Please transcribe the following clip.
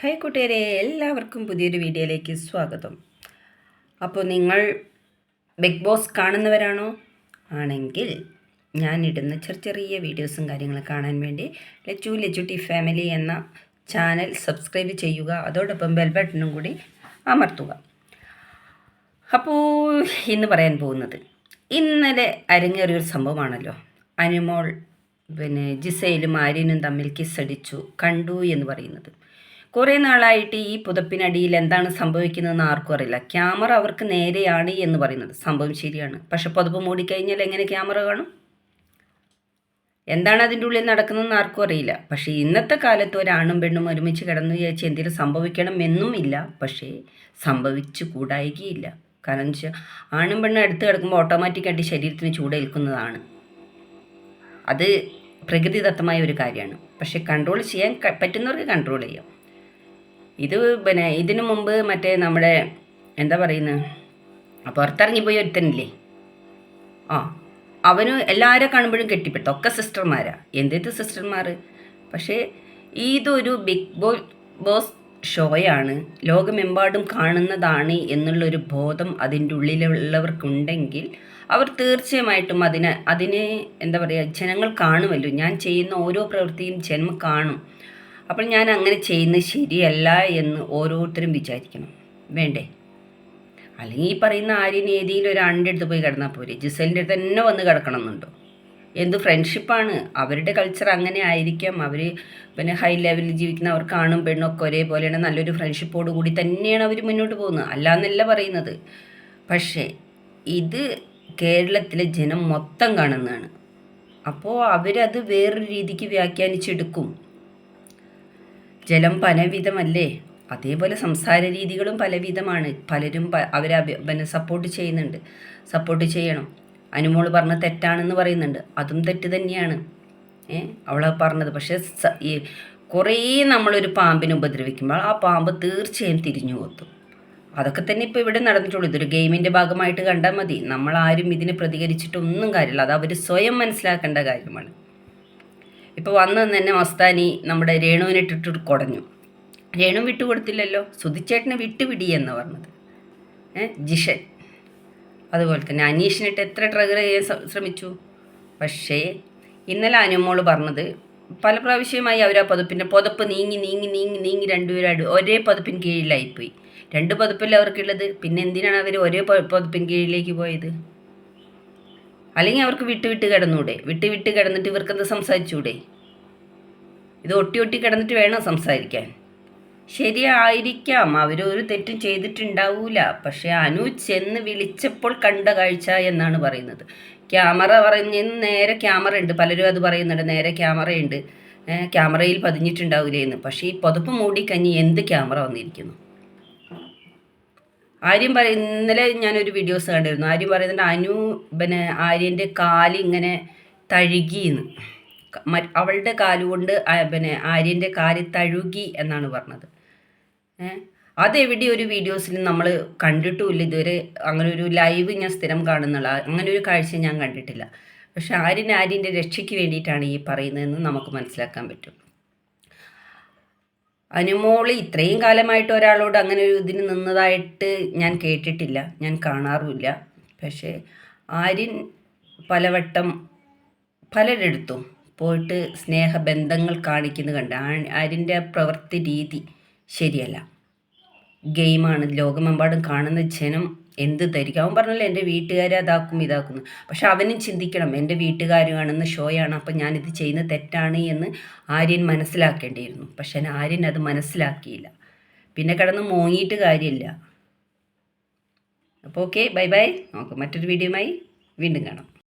Hi കൂട്ടുകാരെ എല്ലാവർക്കും പുതിയൊരു വീഡിയോയിലേക്ക് സ്വാഗതം. അപ്പോൾ നിങ്ങൾ ബിഗ് ബോസ് കാണുന്നവരാണോ? ആണെങ്കിൽ ഞാൻ ഇടുന്ന ചെറിയ ചെറിയ വീഡിയോസും കാര്യങ്ങളും കാണാൻ വേണ്ടി ലച്ചു ലച്ചുട്ടി ഫാമിലി എന്ന ചാനൽ സബ്സ്ക്രൈബ് ചെയ്യുക അതോടൊപ്പം ബെൽ ബട്ടണും കൂടി അമർത്തുക. അപ്പോൾ ഇന്ന് പറയാൻ പോകുന്നത് ഇന്നലെ അരങ്ങേറിയൊരു സംഭവമാണല്ലോ. അനുമോൾ പിന്നെ ജിസയിലും ആര്യനും തമ്മിൽ കിസ്സടിച്ചു കണ്ടു എന്ന് പറയുന്നത്. കുറേ നാളായിട്ട് ഈ പുതപ്പിനടിയിൽ എന്താണ് സംഭവിക്കുന്നതെന്ന് ആർക്കും അറിയില്ല. ക്യാമറ അവർക്ക് നേരെയാണ് എന്ന് പറയുന്നത്. സംഭവം ശരിയാണ്. പക്ഷെ പുതപ്പ് മൂടിക്കഴിഞ്ഞാൽ എങ്ങനെ ക്യാമറ കാണും? എന്താണ് അതിന്റെ ഉള്ളിൽ നടക്കുന്നതെന്ന് ആർക്കും അറിയില്ല. പക്ഷേ ഇന്നത്തെ കാലത്ത് ഒരാണും പെണ്ണും ഒരുമിച്ച് കിടന്നു വിചാരിച്ച് എന്തെങ്കിലും സംഭവിക്കണം എന്നും ഇല്ല. പക്ഷേ സംഭവിച്ചു കൂടായികയില്ല. കാരണം വെച്ചാൽ ആണും പെണ്ണും എടുത്ത് കിടക്കുമ്പോൾ ഓട്ടോമാറ്റിക്കായിട്ട് ശരീരത്തിന് ചൂടേൽക്കുന്നതാണ്. അത് പ്രകൃതിദത്തമായ ഒരു കാര്യമാണ്. പക്ഷേ കൺട്രോൾ ചെയ്യാൻ പറ്റുന്നവർക്ക് കൺട്രോൾ ചെയ്യാം. ഇത് പിന്നെ ഇതിനു മുമ്പ് മറ്റേ നമ്മുടെ എന്താ പറയുന്നത് പുറത്തിറങ്ങിപ്പോയി ഒരുത്തനില്ലേ? ആ അവന് എല്ലാവരും കാണുമ്പോഴും കെട്ടിപ്പെട്ടു. ഒക്കെ സിസ്റ്റർമാരാ. എന്തിട്ട് സിസ്റ്റർമാർ പക്ഷേ ഇതൊരു ബിഗ് ബോ ബോസ് ഷോയാണ് ലോകമെമ്പാടും കാണുന്നതാണ് എന്നുള്ളൊരു ബോധം അതിന്റെ ഉള്ളിലുള്ളവർക്കുണ്ടെങ്കിൽ അവർ തീർച്ചയായിട്ടും അതിനെ അതിനെ എന്താ പറയുക ജനങ്ങൾ കാണുമല്ലോ. ഞാൻ ചെയ്യുന്ന ഓരോ പ്രവൃത്തിയും ജന്മം കാണും. അപ്പോൾ ഞാൻ അങ്ങനെ ചെയ്യുന്നത് ശരിയല്ല എന്ന് ഓരോരുത്തരും വിചാരിക്കണം. വേണ്ടേ? അല്ലെങ്കിൽ ഈ പറയുന്ന ആര്യൻ ഏതെങ്കിലും ഒരു ആണിന്റെ അടുത്ത് പോയി കിടന്നാൽ പോരെ. ജിസലിന്റെ അടുത്ത് തന്നെ വന്ന് കിടക്കണം എന്നുണ്ടോ എന്ത് ഫ്രണ്ട്ഷിപ്പാണ്? അവരുടെ കൾച്ചർ അങ്ങനെ ആയിരിക്കാം. അവർ പിന്നെ ഹൈ ലെവലിൽ ജീവിക്കുന്ന അവർ കാണും പെണ്ണൊക്കെ ഒരേപോലെയാണ്. നല്ലൊരു ഫ്രണ്ട്ഷിപ്പോട് കൂടി തന്നെയാണ് അവർ മുന്നോട്ട് പോകുന്നത്. അല്ലാന്നല്ല പറയുന്നത്. പക്ഷേ ഇത് കേരളത്തിലെ ജനം മൊത്തം കാണുന്നതാണ്. അപ്പോൾ അവരത് വേറൊരു രീതിക്ക് വ്യാഖ്യാനിച്ചെടുക്കും. ജലം പലവിധമല്ലേ? അതേപോലെ സംസാര രീതികളും പലവിധമാണ്. പലരും അവരെ പിന്നെ സപ്പോർട്ട് ചെയ്യുന്നുണ്ട്. സപ്പോർട്ട് ചെയ്യണം. അനുമോൾ പറഞ്ഞ തെറ്റാണെന്ന് പറയുന്നുണ്ട്. അതും തെറ്റ് തന്നെയാണ്. ഏ അവളെ പറഞ്ഞത്. പക്ഷേ കുറേ നമ്മളൊരു പാമ്പിനെ ഉപദ്രവിക്കുമ്പോൾ ആ പാമ്പ് തീർച്ചയായും തിരിഞ്ഞു കൊത്തും അതൊക്കെ തന്നെ ഇപ്പോൾ ഇവിടെ നടന്നിട്ടുള്ളൂ. ഇതൊരു ഗെയിമിന്റെ ഭാഗമായിട്ട് കണ്ടാൽ മതി. നമ്മളാരും ഇതിനെ പ്രതികരിച്ചിട്ടൊന്നും കാര്യമില്ല. അത് അവർ സ്വയം മനസ്സിലാക്കേണ്ട കാര്യമാണ്. ഇപ്പോൾ വന്നതെന്ന് തന്നെ മസ്താനി നമ്മുടെ രേണുവിനിട്ടിട്ട് കുടഞ്ഞു. രേണു വിട്ടുകൊടുത്തില്ലല്ലോ സുധിച്ചേട്ടനെ വിട്ടുപിടി എന്ന് പറഞ്ഞത്. ജിഷൻ. അതുപോലെ തന്നെ അനീഷിനിട്ട് എത്ര ട്രഗർ ചെയ്യാൻ ശ്രമിച്ചു? പക്ഷേ ഇന്നലെ അനുമോൾ പറഞ്ഞത് പല പ്രാവശ്യമായി അവർ ആ പതുപ്പിന്റെ പുതപ്പ് നീങ്ങി നീങ്ങി നീങ്ങി നീങ്ങി രണ്ടുപേരും ഒരേ പതുപ്പിന് കീഴിലായിപ്പോയി. രണ്ട് പതുപ്പല്ലേ അവർക്കുള്ളത്? പിന്നെ എന്തിനാണ് അവർ ഒരേ പതുപ്പിൻ കീഴിലേക്ക് പോയത്? അല്ലെങ്കിൽ അവർക്ക് വിട്ട് വിട്ട് കിടന്നൂടെ? വിട്ട് വിട്ട് കിടന്നിട്ട് ഇവർക്കെന്ത് സംസാരിച്ചൂടെ? ഇത് ഒട്ടി ഒട്ടി കിടന്നിട്ട് വേണം സംസാരിക്കാൻ? ശരിയായിരിക്കാം. അവരൊരു തെറ്റും ചെയ്തിട്ടുണ്ടാവൂല. പക്ഷെ അനു ചെന്ന് വിളിച്ചപ്പോൾ കണ്ട കാഴ്ച എന്നാണ് പറയുന്നത്. ക്യാമറ പറഞ്ഞ് നേരെ ക്യാമറ ഉണ്ട്. പലരും അത് പറയുന്നുണ്ട്. നേരെ ക്യാമറയുണ്ട് ക്യാമറയിൽ പതിഞ്ഞിട്ടുണ്ടാവില്ലേ എന്ന് പക്ഷേ ഈ പുതപ്പ് മൂടിക്കഞ്ഞി എന്ത് ക്യാമറ വന്നിരിക്കുന്നു? ആര്യം പറ ഇന്നലെ ഞാനൊരു വീഡിയോസ് കണ്ടിരുന്നു. ആര്യം പറയുന്നുണ്ട് അനു പിന്നെ ആര്യന്റെ കാലിങ്ങനെ തഴുകിയെന്ന് അവളുടെ കാലുകൊണ്ട് പിന്നെ ആര്യന്റെ കാൽ തഴുകി എന്നാണ് പറഞ്ഞത്. അതെവിടെ ഒരു വീഡിയോസിൽ നമ്മൾ കണ്ടിട്ടുമില്ല. ഇതുവരെ അങ്ങനെ ഒരു ലൈവ് ഞാൻ സ്ഥിരം കാണുന്നുള്ള അങ്ങനെ ഒരു കാഴ്ച ഞാൻ കണ്ടിട്ടില്ല. പക്ഷെ ആര്യൻ ആര്യന്റെ രക്ഷയ്ക്ക് വേണ്ടിയിട്ടാണ് ഈ പറയുന്നതെന്ന് നമുക്ക് മനസ്സിലാക്കാൻ പറ്റും. അനുമോൾ ഇത്രയും കാലമായിട്ട് ഒരാളോട് അങ്ങനെ ഒരു ഇതിന് നിന്നതായിട്ട് ഞാൻ കേട്ടിട്ടില്ല. ഞാൻ കാണാറുമില്ല. പക്ഷേ ആര്യൻ പലവട്ടം പലരിടത്തും പോയിട്ട് സ്നേഹബന്ധങ്ങൾ കാണിക്കുന്നത് കണ്ട്. ആര്യന്റെ പ്രവൃത്തി രീതി ശരിയല്ല. ഗെയിമാണ്. ലോകമെമ്പാടും കാണുന്ന ജനം എന്ത് ധരിക്കും? അവൻ പറഞ്ഞല്ലോ എന്റെ വീട്ടുകാരെ അതാക്കും ഇതാക്കുന്നു പക്ഷെ അവനും ചിന്തിക്കണം എന്റെ വീട്ടുകാർ കാണുന്ന ഷോയാണ് അപ്പം ഞാനിത് ചെയ്യുന്ന തെറ്റാണ് എന്ന് ആര്യൻ മനസ്സിലാക്കേണ്ടിയിരുന്നു. പക്ഷെ ആര്യൻ അത് മനസ്സിലാക്കിയില്ല. പിന്നെ കിടന്ന് മോങ്ങിയിട്ട് കാര്യമില്ല. അപ്പോൾ ഓക്കെ ബൈ ബൈ. നമുക്ക് മറ്റൊരു വീഡിയോയുമായി വീണ്ടും കാണാം.